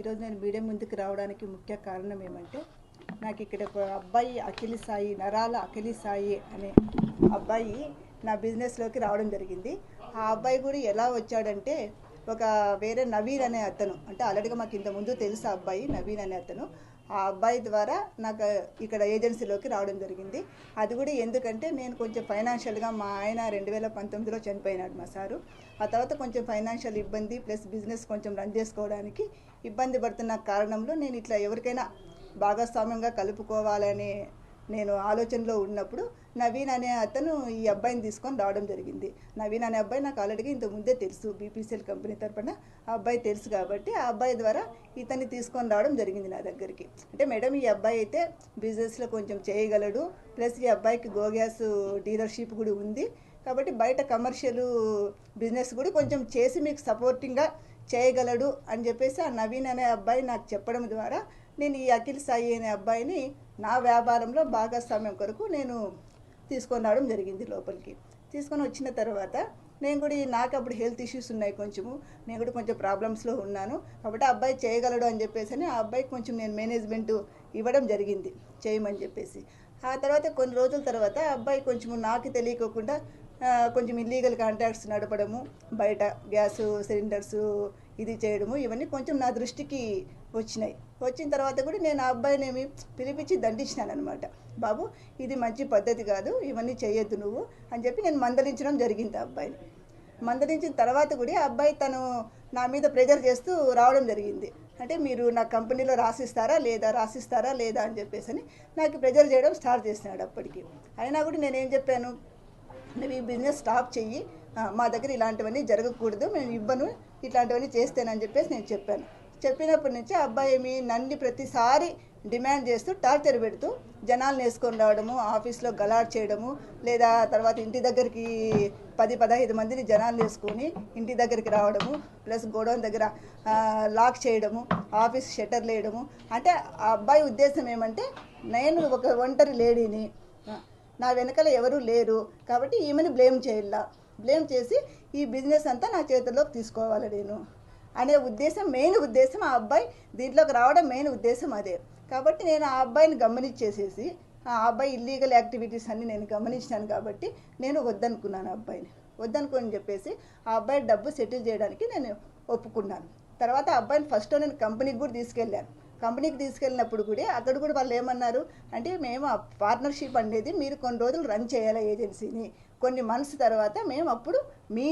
ఈరోజు నేను మీడియం ముందుకు రావడానికి ముఖ్య కారణం ఏమంటే నాకు ఇక్కడ ఒక అబ్బాయి అఖిలి సాయి నరాల అఖిలి సాయి అనే అబ్బాయి నా బిజినెస్లోకి రావడం జరిగింది. ఆ అబ్బాయి కూడా ఎలా వచ్చాడంటే ఒక వేరే నవీన్ అనే అతను అంటే ఆల్రెడీగా మాకు ఇంత ముందు తెలుసు ఆ అబ్బాయి నవీన్ అనే అతను. ఆ అబ్బాయి ద్వారా నాకు ఇక్కడ ఏజెన్సీలోకి రావడం జరిగింది. అది కూడా ఎందుకంటే నేను కొంచెం ఫైనాన్షియల్గా మా ఆయన రెండు వేల పంతొమ్మిదిలో చనిపోయినాడు మా సారు. ఆ తర్వాత కొంచెం ఫైనాన్షియల్ ఇబ్బంది ప్లస్ బిజినెస్ కొంచెం రన్ చేసుకోవడానికి ఇబ్బంది పడుతున్న కారణంలో నేను ఇట్లా ఎవరికైనా భాగస్వామ్యంగా కలుపుకోవాలని నేను ఆలోచనలో ఉన్నప్పుడు నవీన్ అనే అతను ఈ అబ్బాయిని తీసుకొని రావడం జరిగింది. నవీన్ అనే అబ్బాయి నాకు ఆల్రెడీ ఇంతకు ముందే తెలుసు బీపీసీఎల్ కంపెనీ తరపున ఆ అబ్బాయి తెలుసు కాబట్టి ఆ అబ్బాయి ద్వారా ఇతన్ని తీసుకొని రావడం జరిగింది నా దగ్గరికి. అంటే మేడం ఈ అబ్బాయి అయితే బిజినెస్లో కొంచెం చేయగలడు ప్లస్ ఈ అబ్బాయికి గో గ్యాస్ డీలర్షిప్ కూడా ఉంది. కాబట్టి బయట కమర్షియల్ బిజినెస్ కూడా కొంచెం చేసి మీకు సపోర్టింగ్గా చేయగలడు అని చెప్పేసి ఆ నవీన్ అనే అబ్బాయి నాకు చెప్పడం ద్వారా నేను ఈ అఖిల్ సాయి అనే అబ్బాయిని నా వ్యాపారంలో భాగస్వామ్యం కొరకు నేను తీసుకొని రావడం జరిగింది లోపలికి. తీసుకొని వచ్చిన తర్వాత నేను కూడా ఈ- నాకు అప్పుడు హెల్త్ ఇష్యూస్ ఉన్నాయి కొంచెము నేను కూడా కొంచెం ప్రాబ్లమ్స్లో ఉన్నాను. కాబట్టి ఆ అబ్బాయి చేయగలడు అని చెప్పేసి అని ఆ అబ్బాయికి కొంచెం నేను మేనేజ్మెంట్ ఇవ్వడం జరిగింది చేయమని చెప్పేసి. ఆ తర్వాత కొన్ని రోజుల తర్వాత అబ్బాయి కొంచెం నాకు తెలియకోకుండా కొంచెం ఇల్లీగల్ కాంట్రాక్ట్స్ నడపడము బయట గ్యాస్ సిలిండర్స్ ఇది చేయడము ఇవన్నీ కొంచెం నా దృష్టికి వచ్చినాయి. వచ్చిన తర్వాత కూడా నేను ఆ అబ్బాయిని పిలిపించి దండించినాను అనమాట బాబు ఇది మంచి పద్ధతి కాదు ఇవన్నీ చేయొద్దు నువ్వు అని చెప్పి నేను మందలించడం జరిగింది ఆ అబ్బాయిని. మందలించిన తర్వాత కూడా ఆ అబ్బాయి తను నా మీద ప్రెజర్ చేస్తూ రావడం జరిగింది. అంటే మీరు నా కంపెనీలో రాసిస్తారా లేదా రాసిస్తారా లేదా అని చెప్పేసి అని నాకు ప్రెజర్ చేయడం స్టార్ట్ చేసినాడు అప్పటికి. అయినా కూడా నేనేం చెప్పాను? నువ్వు ఈ బిజినెస్ స్టాప్ చెయ్యి. మా దగ్గర ఇలాంటివన్నీ జరగకూడదు. మేము ఇవ్వను. ఇట్లాంటివన్నీ చేస్తానని చెప్పేసి నేను చెప్పాను. చెప్పినప్పటి నుంచి అబ్బాయి ఏమి నన్ను ప్రతిసారి డిమాండ్ చేస్తూ టార్చర్ పెడుతూ జనాలను వేసుకొని రావడము ఆఫీస్లో గలాట్ చేయడము లేదా తర్వాత ఇంటి దగ్గరికి పది పదహైదు మందిని జనాలు వేసుకొని ఇంటి దగ్గరికి రావడము ప్లస్ గోడౌన్ దగ్గర లాక్ చేయడము ఆఫీస్ షట్టర్ వేయడము అంటే ఆ అబ్బాయి ఉద్దేశం ఏమంటే నేను ఒక ఒంటరి లేడీని నా వెనకాల ఎవరూ లేరు కాబట్టి ఈమెను బ్లేమ్ చేయాల. బ్లేమ్ చేసి ఈ బిజినెస్ అంతా నా చేతుల్లోకి తీసుకోవాలి నేను. అనే ఉద్దేశం మెయిన్ ఉద్దేశం ఆ అబ్బాయి దీంట్లోకి రావడం మెయిన్ ఉద్దేశం అదే. కాబట్టి నేను ఆ అబ్బాయిని గమనించేసేసి ఆ అబ్బాయి ఇల్లీగల్ యాక్టివిటీస్ అన్ని నేను గమనించినాను కాబట్టి నేను వద్దనుకున్నాను ఆ అబ్బాయిని. వద్దనుకొని చెప్పేసి ఆ అబ్బాయి డబ్బు సెటిల్ చేయడానికి నేను ఒప్పుకున్నాను. తర్వాత ఆ అబ్బాయిని ఫస్ట్ నేను కంపెనీకి కూడా తీసుకెళ్ళాను. కంపెనీకి తీసుకెళ్ళినప్పుడు కూడా అక్కడ కూడా వాళ్ళు ఏమన్నారు అంటే మేము ఆ పార్ట్నర్షిప్ అనేది మీరు కొన్ని రోజులు రన్ చేయాలి ఏజెన్సీని కొన్ని మంత్స్ తర్వాత మేము అప్పుడు మీ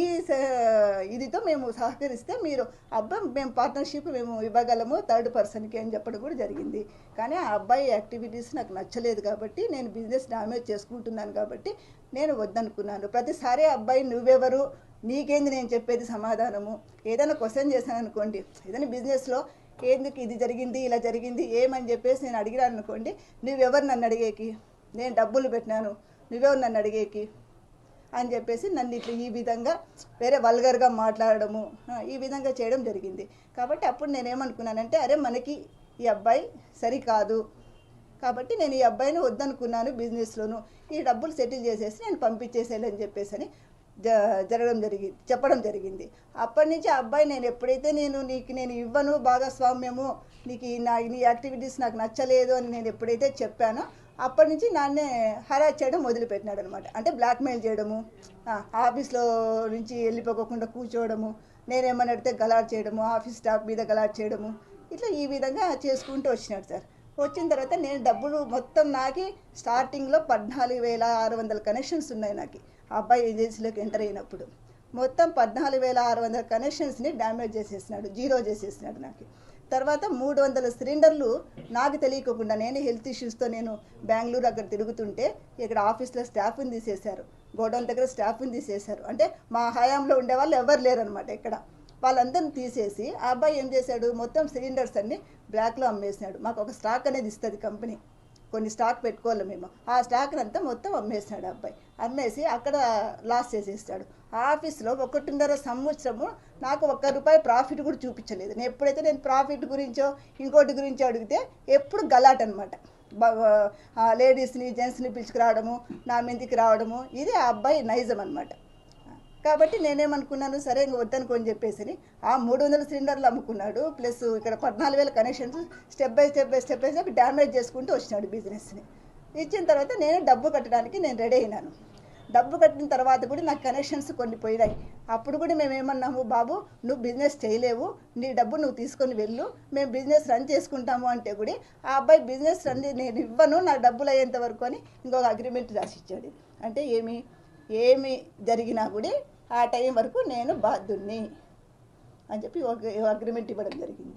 ఇదితో మేము సహకరిస్తే మీరు అబ్బాయి మేము పార్ట్నర్షిప్ మేము ఇవ్వగలము థర్డ్ పర్సన్కి అని చెప్పడం కూడా జరిగింది. కానీ ఆ అబ్బాయి యాక్టివిటీస్ నాకు నచ్చలేదు కాబట్టి నేను బిజినెస్ డామేజ్ చేసుకుంటున్నాను కాబట్టి నేను వద్దనుకున్నాను. ప్రతిసారి అబ్బాయి నువ్వెవరు? నీకేంది నేను చెప్పేది సమాధానము? ఏదైనా క్వశ్చన్ చేశాను అనుకోండి ఏదైనా బిజినెస్లో ఎందుకు ఇది జరిగింది ఇలా జరిగింది ఏమని చెప్పేసి నేను అడిగినాను అనుకోండి నువ్వెవరు నన్ను అడిగేకి? నేను డబ్బులు పెట్టినాను నువ్వెవరు నన్ను అడిగేకి? అని చెప్పేసి నన్ను ఇట్లా ఈ విధంగా వేరే వల్గర్గా మాట్లాడడము ఈ విధంగా చేయడం జరిగింది. కాబట్టి అప్పుడు నేనేమనుకున్నానంటే అరే మనకి ఈ అబ్బాయి సరికాదు. కాబట్టి నేను ఈ అబ్బాయిని వద్దనుకున్నాను బిజినెస్లోను. ఈ డబ్బులు సెటిల్ చేసేసి నేను పంపించేసేయాలని చెప్పేసి అని జరగడం జరిగింది చెప్పడం జరిగింది. అప్పటి నుంచి అబ్బాయి నేను ఎప్పుడైతే నేను నీకు నేను ఇవ్వను భాగస్వామ్యము నీకు నా నీ యాక్టివిటీస్ నాకు నచ్చలేదు అని నేను ఎప్పుడైతే చెప్పానో అప్పటి నుంచి నాన్నే హరాజ్ చేయడం మొదలుపెట్టినాడు అనమాట అంటే బ్లాక్మెయిల్ చేయడము ఆఫీస్లో నుంచి వెళ్ళిపోకుండా కూర్చోవడము నేనేమని అడితే గలాట్ చేయడము ఆఫీస్ స్టాఫ్ మీద గలాట్ చేయడము ఇట్లా ఈ విధంగా చేసుకుంటూ వచ్చినాడు సార్. వచ్చిన తర్వాత నేను డబ్బులు మొత్తం నాకి స్టార్టింగ్లో పద్నాలుగు వేల ఆరు వందల కనెక్షన్స్ ఉన్నాయి నాకు. అబ్బాయి ఏజెన్సీలోకి ఎంటర్ అయినప్పుడు మొత్తం పద్నాలుగు వేల ఆరు వందల కనెక్షన్స్ని డ్యామేజ్ చేసేసినాడు జీరో చేసేసినాడు నాకు. తర్వాత మూడు వందల సిలిండర్లు నాకు తెలియకుండా నేను హెల్త్ ఇష్యూస్తో నేను బెంగళూరు అక్కడ తిరుగుతుంటే ఇక్కడ ఆఫీస్లో స్టాఫ్ని తీసేశారు గోడౌన్ దగ్గర స్టాఫ్ని తీసేశారు. అంటే మా హయాంలో ఉండే వాళ్ళు ఎవరు లేరనమాట ఇక్కడ వాళ్ళందరిని తీసేసి ఆ అబ్బాయి ఏం చేశాడు మొత్తం సిలిండర్స్ అన్ని బ్లాక్లో అమ్మేసినాడు. మాకు ఒక స్టాక్ అనేది ఇస్తుంది కంపెనీ. కొన్ని స్టాక్ పెట్టుకోవాలి మేము. ఆ స్టాక్ అంతా మొత్తం అమ్మేసినాడు అబ్బాయి. అమ్మేసి అక్కడ లాస్ చేసేస్తాడు. ఆఫీస్లో ఒకటిన్నర సంవత్సరము నాకు ఒక్క రూపాయి ప్రాఫిట్ కూడా చూపించలేదు. నేను ఎప్పుడైతే నేను ప్రాఫిట్ గురించో ఇంకోటి గురించో అడిగితే ఎప్పుడు గలాట్ అనమాట లేడీస్ని జెంట్స్ని పిలుచుకురావడము నా మీదికి రావడము ఇది ఆ అబ్బాయి నైజం అనమాట కాబట్టి నేనేమనుకున్నాను సరే ఇంక వద్దనుకోని చెప్పేసి ఆ మూడు వందల సిలిండర్లు అమ్ముకున్నాడు ప్లస్ ఇక్కడ పద్నాలుగు వేల connections step by step by step by step damage చేసుకుంటూ వచ్చినాడు బిజినెస్ని. ఇచ్చిన తర్వాత నేను డబ్బు కట్టడానికి నేను రెడీ అయినాను. డబ్బు కట్టిన తర్వాత కూడా నాకు కనెక్షన్స్ కొన్ని పోయినాయి. అప్పుడు కూడా మేము ఏమన్నాము బాబు నువ్వు బిజినెస్ చేయలేవు నీ డబ్బు నువ్వు తీసుకొని వెళ్ళు మేము బిజినెస్ రన్ చేసుకుంటాము అంటే కూడా ఆ అబ్బాయి బిజినెస్ రన్ నేను ఇవ్వను నా డబ్బులు అయ్యేంత వరకు అని ఇంకొక అగ్రిమెంట్ రాసిచ్చాడు. అంటే ఏమి? ఏమి జరిగినా కూడా ఆ టైం వరకు నేను బాధ్యుణ్ణి అని చెప్పి ఒక అగ్రిమెంట్ ఇవ్వడం జరిగింది.